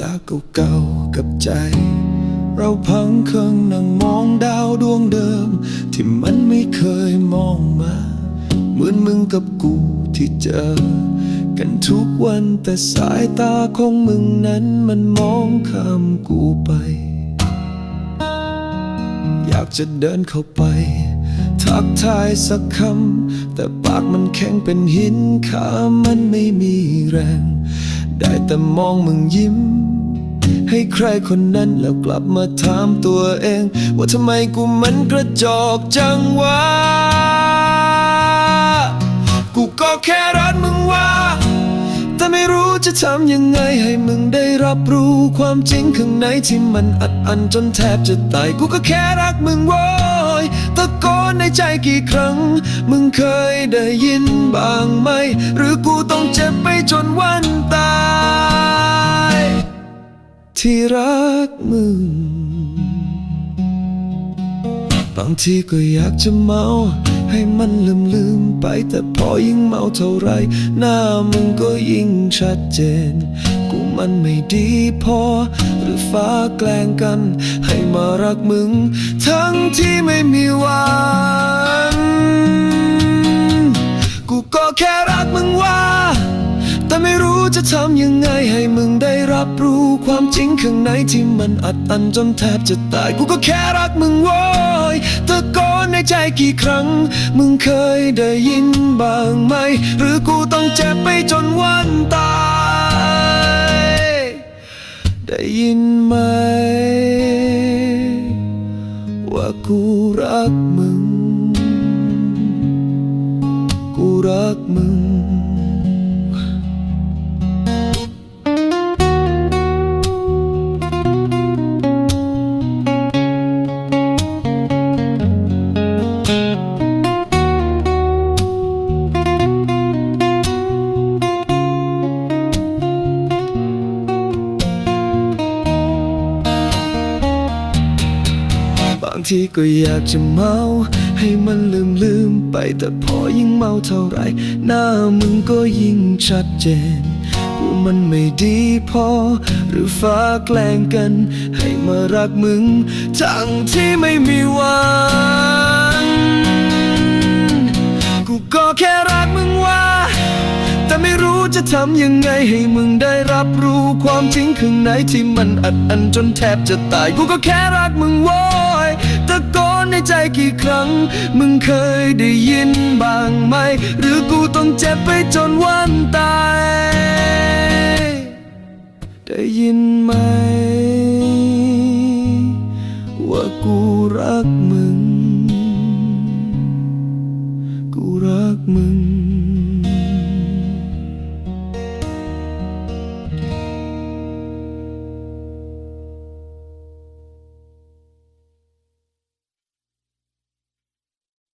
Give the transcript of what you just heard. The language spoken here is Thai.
ตาเก่าๆกับใจ เราพังเครื่องนั่งมองดาวดวงเดิม ที่มันไม่เคยมองมา เหมือนมึงกับกูที่เจอ กันทุกวันแต่สายตาของมึงนั้นมันมองข้ามกูไป อยากจะเดินเข้าไปทักทายสักคำ แต่ปากมันแข็งเป็นหินขามันไม่มีแรง ได้แต่มองมึงยิ้ม ให้ใครคนนั้นแล้วกลับมาถามตัวเอง ว่าทำไมกูมันกระจอกจังวะ กูก็แค่รักมึงว่า แต่ไม่รู้จะทำยังไงให้มึงได้รับรู้ความจริงข้างในที่มันอัดอันจนแทบจะตาย กูก็แค่รักมึงโว้ยตะโกนในใจกี่ครั้ง มึงเคยได้ยินบ้างไหม หรือกูต้องเจ็บไปจนวันตาย ที่รักมึง บางทีก็อยากจะเมา ให้มันลืมลืมไป แต่พอยิ่งเมาเท่าไร หน้ามึงก็ยิ่งชัดเจน กูมันไม่ดีพอ หรือฟ้าแกล้งกัน ให้มารักมึง ทั้งที่ไม่มีวัน กูก็แค่รักมึง จะทำยังไงให้มึงได้รับรู้ความจริงข้างในที่มันอัดอันจนแทบจะตาย กูก็แค่รักมึงโว้ยตะโกนในใจกี่ครั้ง มึงเคยได้ยินบ้างไหม หรือกูต้องเจ็บไปจนวันตาย ได้ยินไหม ว่ากูรักมึง กูรักมึง ทีก็อยากจะเมา ให้มันลืมลืมไป แต่พอยิ่งเมาเท่าไร หน้ามึงก็ยิ่งชัดเจน กูมันไม่ดีพอ หรือฟ้าแกล้งกัน ให้มารักมึง ทั้งที่ไม่มีวัน กูก็แค่รักมึงว่า แต่ไม่รู้จะทำยังไงให้มึงได้รับรู้ความจริงข้างในที่มันอัดอันจนแทบจะตาย กูก็แค่รักมึงว้ยตะโกน ใจกี่ครั้ง มึงเคยได้ยินบ้างไหม หรือกูต้องเจ็บไปจนวันตาย ได้ยินไหม ว่ากูรักมึง กูรักมึง